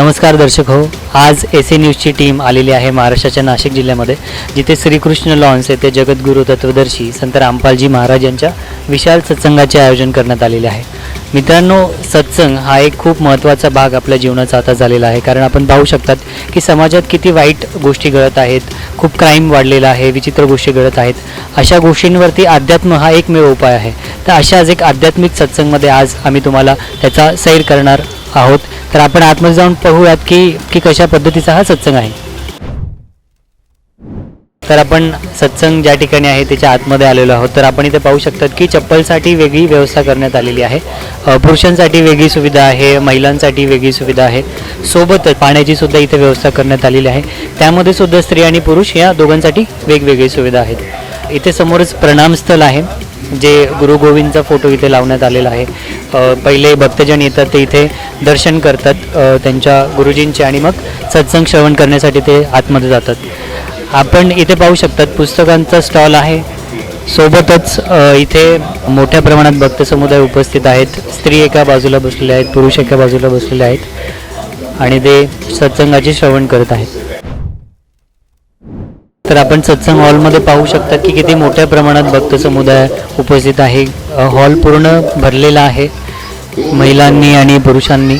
नमस्कार दर्शक हो आज एस ए न्यूजची टीम आलेली आहे महाराष्ट्राच्या नाशिक जिल्ह्यामध्ये जिथे श्रीकृष्ण लॉन्स येथे जगद्गुरू तत्वदर्शी संत रामपालजी महाराज यांच्या विशाल सत्संगाचे आयोजन करण्यात आलेले आहे. मित्रांनो सत्संग हा एक खूप महत्त्वाचा भाग आपल्या जीवनाचा आता झालेला आहे कारण आपण पाहू शकतात की समाजात किती वाईट गोष्टी घडत आहेत खूप क्राईम वाढलेला आहे विचित्र गोष्टी घडत आहेत. अशा गोष्टींवरती अध्यात्म हा एकमेव उपाय आहे. तर अशाच एक आध्यात्मिक सत्संगमध्ये आज आम्ही तुम्हाला त्याचा सैर करणार आहोत. तर आपण आतमध्ये जाऊन पाहूयात की की कशा पद्धतीचा हा सत्संग आहे. तर आपण सत्संग ज्या ठिकाणी आहे त्याच्या आतमध्ये आलेलो आहोत. तर आपण इथे पाहू शकतात की चप्पलसाठी वेगळी व्यवस्था करण्यात आलेली आहे. पुरुषांसाठी वेगळी सुविधा आहे महिलांसाठी वेगळी सुविधा आहे. सोबतच पाण्याची सुद्धा इथे व्यवस्था करण्यात आलेली आहे. त्यामध्ये सुद्धा स्त्री आणि पुरुष या दोघांसाठी वेगवेगळी सुविधा आहेत. इथे समोरच प्रणामस्थल आहे. जे गुरु गोविंदचा फोटो इथे लावण्यात आलेला आहे. पहिले भक्तजन येतात ते इथे दर्शन करतात त्यांच्या गुरुजींचे आणि मग सत्संग श्रवण करण्यासाठी ते आतमध्ये जातात. आपण इथे पाहू शकतात पुस्तकांचा स्टॉल आहे. सोबतच इथे मोठ्या प्रमाणात भक्त समुदाय उपस्थित आहेत. स्त्री एका बाजूला बसलेल्या आहेत पुरुष एका बाजूला बसलेले आहेत आणि ते सत्संगाचे श्रवण करत आहेत. तर आपण सत्संग हॉलमध्ये पाहू शकता की किती मोठ्या प्रमाणात भक्त समुदाय उपस्थित आहे. हॉल पूर्ण भरलेला आहे. महिलांनी आणि पुरुषांनी.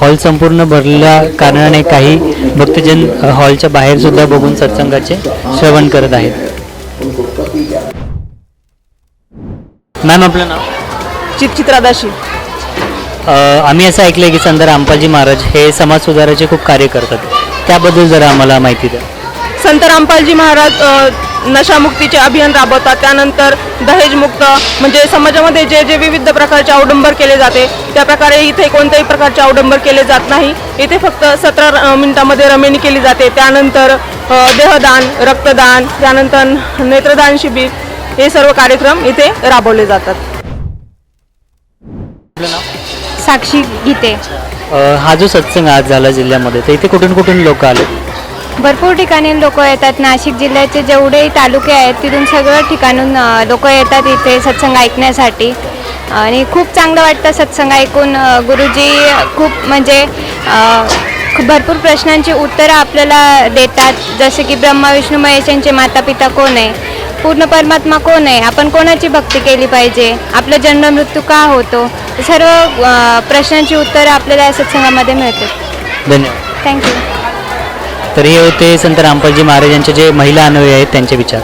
हॉल संपूर्ण भरलेल्या कारणाने काही भक्तजन हॉलच्या बाहेर सुद्धा बघून सत्संगाचे श्रवण करत आहेत. मॅम आपलं नाव? चित्रदाशी. आम्ही असं ऐकलं की संत रामपालजी महाराज हे समाज सुधाराचे खूप कार्य करतात. त्याबद्दल जरा आम्हाला माहिती द्या. संत रामपालजी महाराज नशामुक्तीचे अभियान राबवतात. त्यानंतर दहेजमुक्त म्हणजे समाजामध्ये जे जे विविध प्रकारचे अवडंबर केले जाते त्या प्रकारे इथे कोणत्याही प्रकारचे अवडंबर केले जात नाही. इथे फक्त सतरा मिनिटामध्ये रमेणी केली जाते. त्यानंतर देहदान रक्तदान त्यानंतर नेत्रदान शिबिर हे सर्व कार्यक्रम इथे राबवले जातात. साक्षी गीते. अ, हा जो सत्संग आज झाला जिल्ह्यामध्ये तर इथे कुठून कुठून लोक आले? भरपूर ठिकाणी लोक येतात. नाशिक जिल्ह्याचे जेवढे तालुके आहेत तिथून सगळ्या ठिकाणून लोक येतात इथे सत्संग ऐकण्यासाठी. आणि खूप चांगलं वाटतं सत्संग ऐकून. अ, गुरुजी खूप म्हणजे अ, खूप भरपूर प्रश्नांची उत्तरं आपल्याला देतात. जसे की ब्रह्मा विष्णू महेश यांचे माता पिता कोण आहे? पूर्ण परमात्मा कोण आहे? आपण कोणाची भक्ती केली पाहिजे? आपला जन्म मृत्यू का होतो? सर्व प्रश्नांची उत्तरं आपल्याला या सत्संगामध्ये मिळतात धन्यवाद. थँक्यू तर हे होते संत रामपालजी महाराज यांचे जे महिला अनुयायी आहेत त्यांचे विचार.